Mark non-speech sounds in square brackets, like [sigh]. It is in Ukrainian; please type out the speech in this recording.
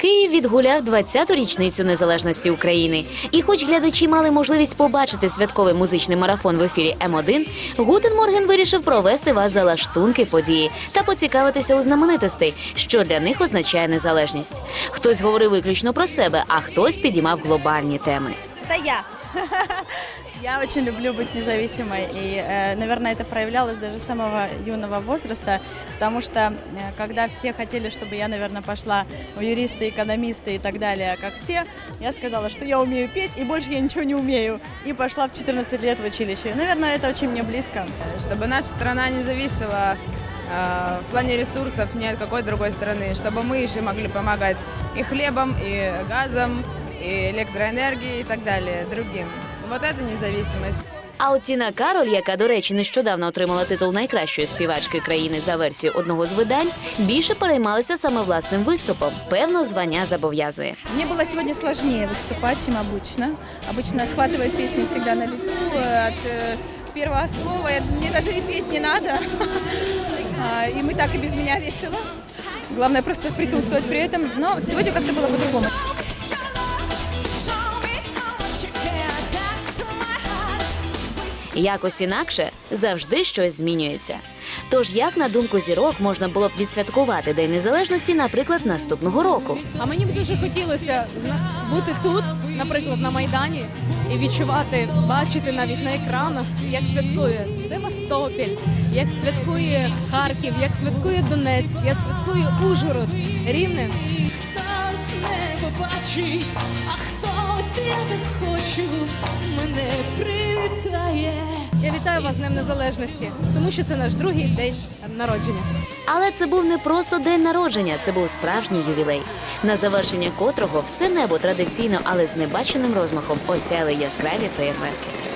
Київ відгуляв 20-ту річницю незалежності України. І, хоч глядачі мали можливість побачити святковий музичний марафон в ефірі М1, Гутен вирішив провести вас за лаштунки події та поцікавитися у знаменитостей, що для них означає незалежність. Хтось говорив виключно про себе, а хтось підіймав глобальні теми. Это я. Я очень люблю быть независимой, и, э, наверное, это проявлялось даже с самого юного возраста, потому что э, когда все хотели, чтобы я, наверное, пошла в юристы, экономисты и так далее, как все, я сказала, что я умею петь, и больше я ничего не умею, и пошла в 14 лет в училище. Наверное, это очень мне близко. чтобы наша страна не зависела э, в плане ресурсов ни от какой другой страны, чтобы мы еще могли помогать и хлебом, и газом, и электроэнергией и так далее другим. Вот это независимость. А от Тіна Кароль, яка, до речі, нещодавно отримала титул найкращої співачки країни за версією одного з видань, більше переймалася саме власним виступом. Певно, звання зобов'язує. Мне было сегодня сложнее выступать, чем обычно. Обычно схватываю песни всегда на лету э, от э, первого слова. Я- Мне даже и петь не надо. [laughs] А, И мы так и без меня весело. Главное просто присутствовать при этом. Но сегодня как-то было по-другому. Якось інакше завжди щось змінюється. Тож, як на думку зірок, можна було б відсвяткувати День Незалежності, наприклад, наступного року. А мені б дуже хотілося бути тут, наприклад, на Майдані, і відчувати, бачити навіть на екранах, як святкує Севастополь, як святкує Харків, як святкує Донецьк, як святкує Ужгород, Рівне. Хтось не побачить, а хтось, я так хочу, мене привітає. Я вітаю вас з Днем Незалежності, тому що це наш другий день народження. Але це був не просто день народження, це був справжній ювілей, на завершення котрого все небо традиційно, але з небаченим розмахом осяяли яскраві феєрверки.